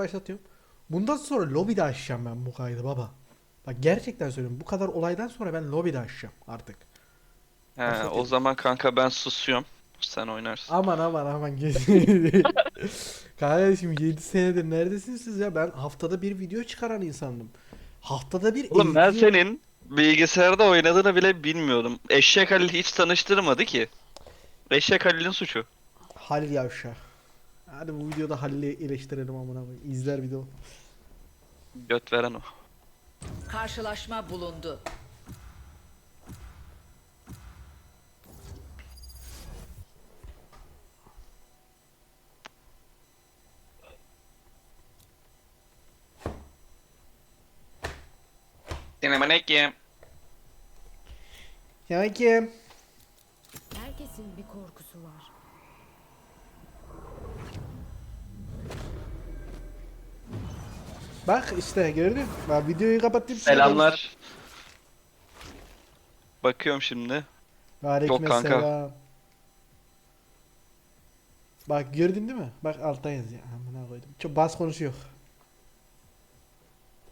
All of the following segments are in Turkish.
başlatıyorum. Bundan sonra lobide açacağım ben bu kaydı baba. Bak gerçekten söylüyorum. Bu kadar olaydan sonra ben lobide açacağım artık. He, o zaman kanka ben susuyorum. Sen oynarsın. Aman aman aman. Kardeşim 7 senedir neredesiniz siz ya? Ben haftada bir video çıkaran insandım. Haftada bir Oğlum ben senin bilgisayarda oynadığını bile bilmiyordum. Eşek Halil hiç tanıştırmadı ki. Eşek Halil'in suçu. Halil Yavşa. Hadi bu videoda Halil'i eleştirelim amına koyayım. İzler video. Göt veren o. Karşılaşma bulundu. Selamünaleyküm. Kim? Herkesin bir korkusu var. Bak işte gördün. Ben videoyu kapattım. Selamlar. Bakıyorum şimdi. Yok kanka. selam. Bak gördün değil mi? Bak altta yazıyor. Amına koydum. Çok bas konuşuyor.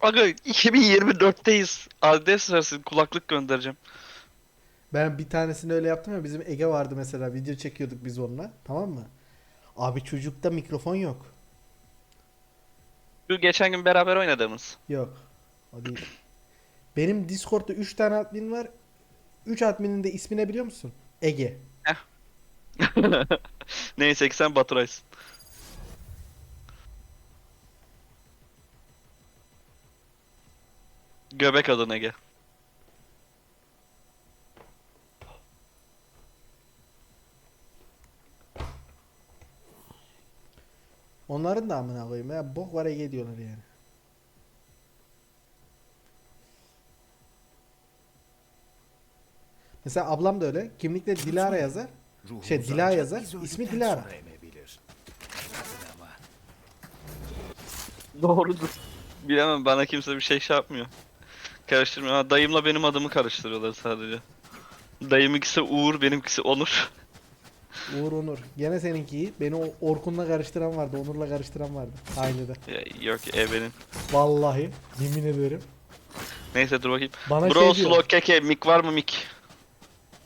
Aga 2024'teyiz. Adres versin kulaklık göndereceğim. Ben bir tanesini öyle yaptım ya bizim Ege vardı mesela video çekiyorduk biz onunla tamam mı? Abi çocukta mikrofon yok. Şu geçen gün beraber oynadığımız. Yok. O değil. Benim Discord'da 3 tane admin var. 3 adminin de ismi ne biliyor musun? Ege. Neyse ki sen Baturay'sın. Göbek adın Ege. Onların da amına koyayım ya bok var Ege diyorlar yani. Mesela ablam da öyle. Kimlikte Dilara yazar. Şey, Dila yazar, ismi Dilara. Doğrudur. Bilemem bana kimse bir şey şey yapmıyor. Karıştırmıyor. Ha, dayımla benim adımı karıştırıyorlar sadece. Dayımınkisi Uğur, benimkisi Onur. Uğur Onur. Gene seninki iyi. Beni o Orkun'la karıştıran vardı. Onur'la karıştıran vardı. Aynı da. Ya, Yok ebenin. Vallahi. Yemin ederim. Neyse dur bakayım. Bana Bro şey diyor. slow keke mik var mı mik?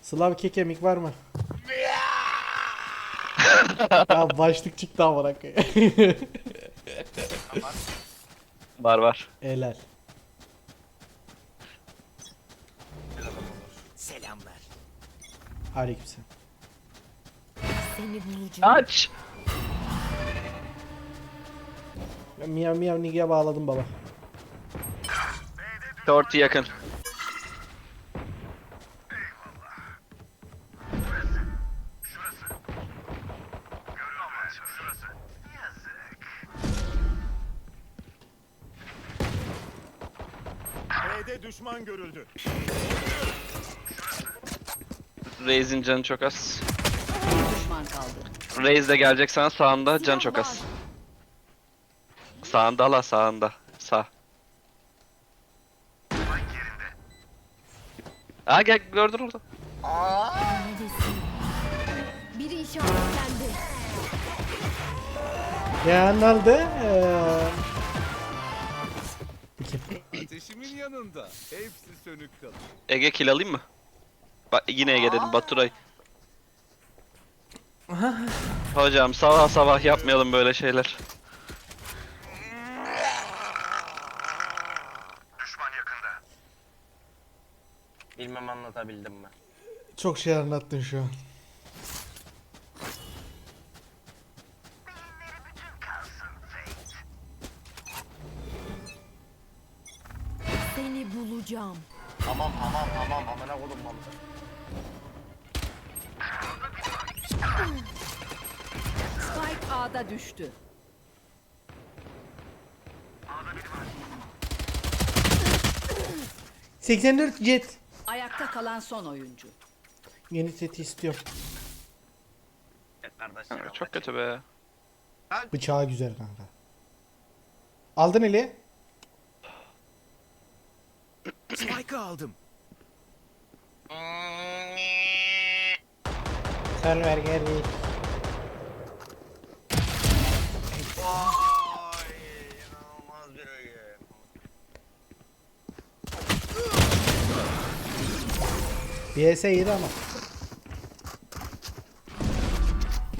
Slav kekemik var mı? ya başlık çıktı amına koyayım. Var var. Helal. Selamlar. Aleykümselam. Bulacağım. Aç. Ben Miyav miyav nige'ye bağladım baba. Shorty yakın. B'de düşman görüldü. Raze'in canı çok az. Bir düşman kaldı. Raze de gelecek sana sağında can çok az. Sağında la sağında. Sağ. Aa gel gördün orada. Biri işaretlendi. Ya ne oldu? Ee... Ateşimin yanında. Hepsi sönük kalır. Ege kill alayım mı? Bak yine Ege dedim Baturay. Hocam sabah sabah yapmayalım böyle şeyler. Bilmem anlatabildim mi? Çok şey anlattın şu an. Seni bulacağım. Tamam tamam tamam amına koydum malı. Spike A'da düştü. Cık. 84 jet. Ayakta kalan son oyuncu. Yeni seti istiyorum. Kardeşler Kanka, Çok kötü be. Bıçağı güzel kanka. Aldın eli. Spike'ı aldım. Server geri. Vay, inanılmaz bir oyun. BS iyiydi ama.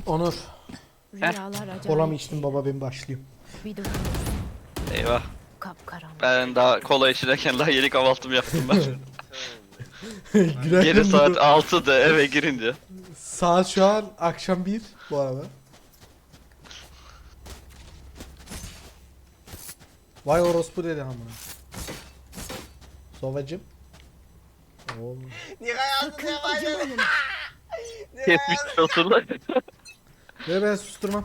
Onur. Rüyalar acayip. Kola mı içtin baba ben başlayayım. Eyvah. Ben daha kola içerken daha yeni kahvaltımı yaptım ben. Geri saat 6'da eve girin girince. Saat şu an akşam 1 bu arada. Vay orospu dedi amına. Sovacım. Oğlum. Sakın acımayın. Kesmiş oturlar. Ve ben susturmam.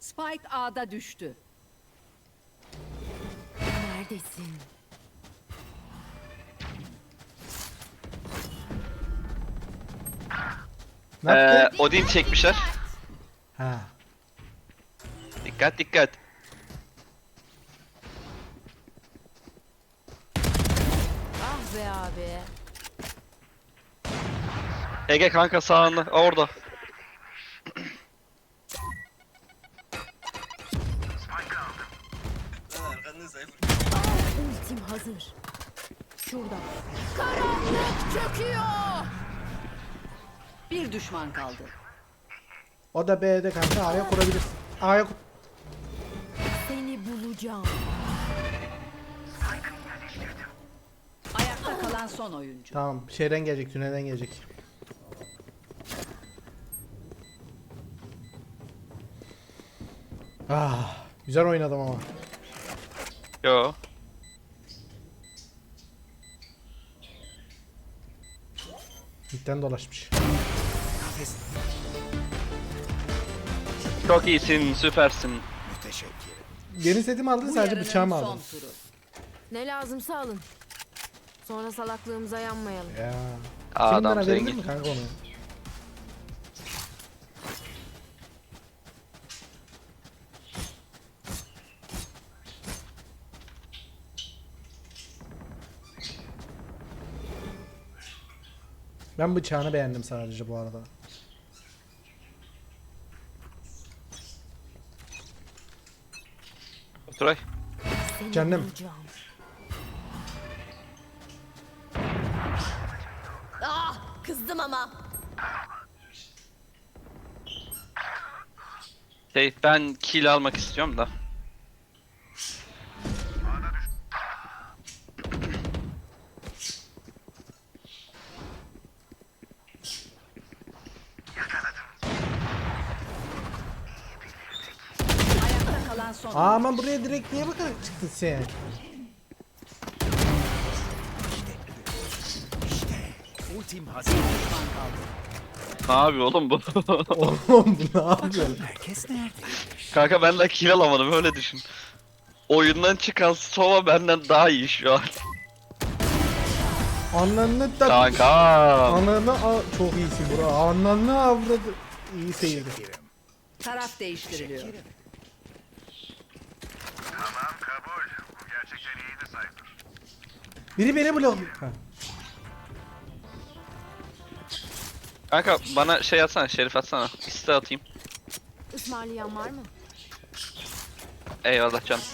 Spike A'da düştü. Neredesin? Ne Ee? Odin çekmişler. Ha. Dikkat dikkat. Ah be abi. Ege kanka sağında. Orada. Ultim hazır. Şurada. Karanlık çöküyor. Bir düşman kaldı. O da B'de kanka A'ya kurabilirsin. A'ya kur. Seni bulacağım. Ayakta kalan son oyuncu. Tamam şeyden gelecek tünelden gelecek. Ah, güzel oynadım ama. Yo. Midden dolaşmış. Çok iyisin, süpersin. Yeni setimi aldın sadece bıçağımı aldın. Ne lazımsa alın. Sonra salaklığımıza yanmayalım. Ya. Aa, Senin bana adam verilir zengin. mi kanka onu? Ben bıçağını beğendim sadece bu arada. Turay. Seni Canım. bulacağım. Ah kızdım ama. Şey, ben kill almak istiyorum da. Ayakta kalan son Aa ama buraya direkt niye bakarak çıktın sen? Ne yapıyor oğlum bu? Oğlum bu ne yapıyorsun? Kanka ben de kill alamadım öyle düşün. Oyundan çıkan Sova benden daha iyi şu an. Ananı da... Kanka. Ananı a- çok iyisin bro. Ananı avradı. İyi seyirdi. Taraf değiştiriliyor. Biri beni blokluyor. Ha. Kanka bana şey atsana, şerif atsana. İste atayım. Ismarlayan var mı? Eyvallah canım.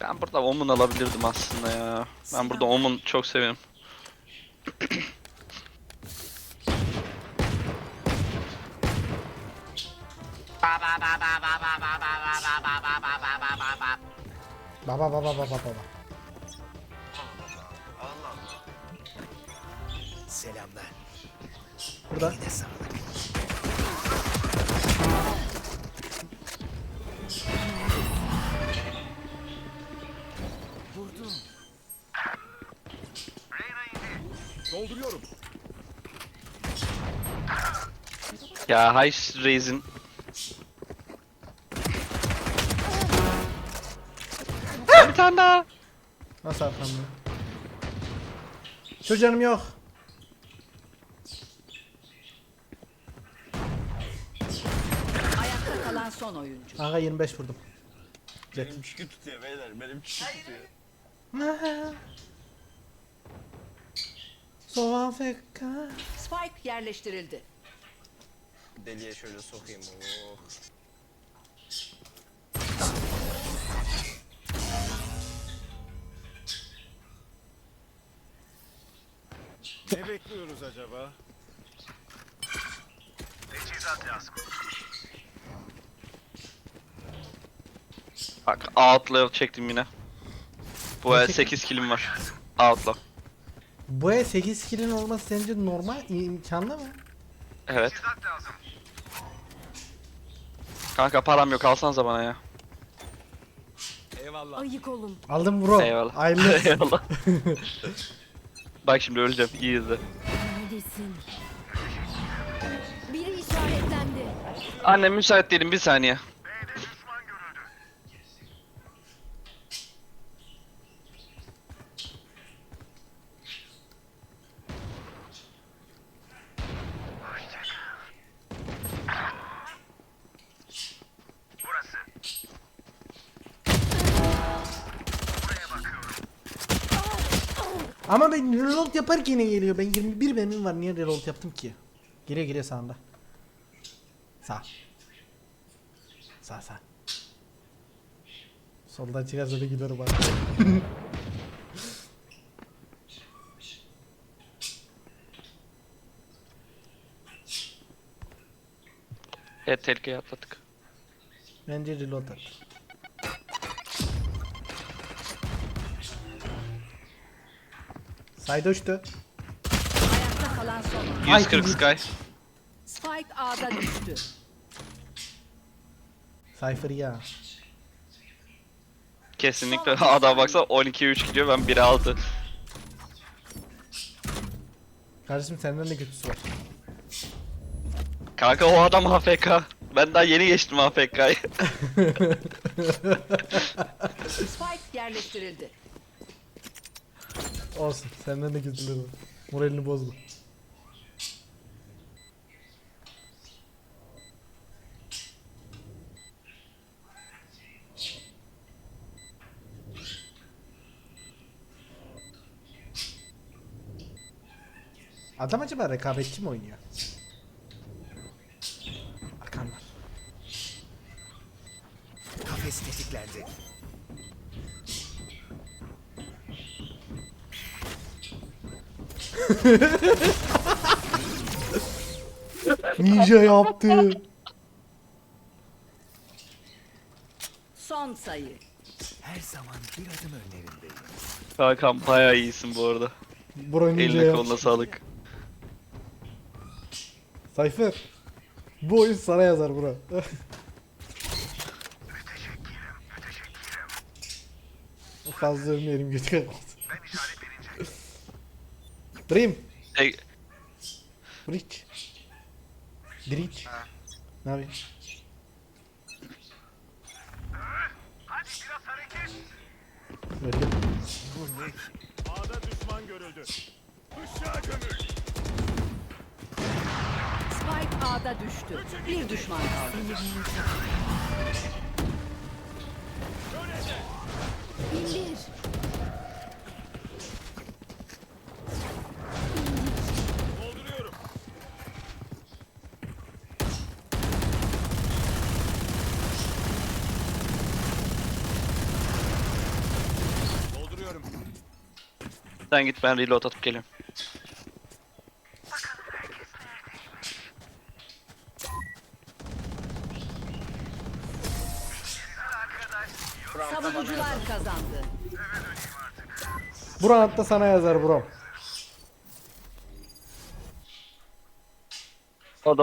Ben burada Omun alabilirdim aslında ya. Ben burada Omun çok seviyorum. Baba baba baba baba. Selamlar. Burada. Yine sağlık. Vurdum. Dolduruyorum. Ya Heist Raze'in daha. Nasıl arkamda? Şu canım yok. Ayakta kalan son oyuncu. Kanka 25 vurdum. Jet. Benim şükür tutuyor beyler. Benim şükür tutuyor. So Africa. Spike yerleştirildi. Deliye şöyle sokayım. Oh. Ne bekliyoruz acaba? Bak outlaw çektim yine. Bu el 8 kilim var. Outlaw. Bu el 8 kill'in olması sence normal imkanlı mı? Evet. Kanka param yok alsanıza bana ya. Eyvallah. Ayık olun. Aldım bro. Eyvallah. Olsun. Eyvallah. Bak şimdi öleceğim. İyi izle. Neredesin? Biri işaretlendi. Annem müsait değilim bir saniye. Ama ben reload yaparken yine geliyor. Ben 21 benim var. Niye reload yaptım ki? Geliyor geliyor sağında. Sağ. Sağ sağ. Soldan çıkarsa da giderim bana. Evet tehlikeyi atlattık. Bence reload at. Sayda uçtu. Ayakta kalan son oyuncu. 140 Sky. Spike A'da düştü. Cypher ya. Kesinlikle adam baksa 12-3 gidiyor ben 1'e 6. Kardeşim senden de kötüsü var. Kanka o adam AFK. Ben daha yeni geçtim AFK'yı. Spike yerleştirildi. Olsun. Senden de kötüleri var. Moralini bozma. Adam acaba rekabetçi mi oynuyor? Ninja yaptı. Son sayı. Her zaman bir adım önlerindeyim. Kankam bayağı iyisin bu arada. Bro ninja Eline yaptı. koluna sağlık. Cypher. Bu oyun sana yazar bro. Fazla ölmeyelim götü kalmasın. Dream. E, Bridge. Bridge. Ne yapıyorsun? Öldüm. Bu ne ki? A'da düşman görüldü. Işığa gömül. Spike A'da düştü. Bir düşman kaldı. İndir. Sen git ben reload atıp geliyorum. Savunucular kazandı. Buran hatta sana yazar bro.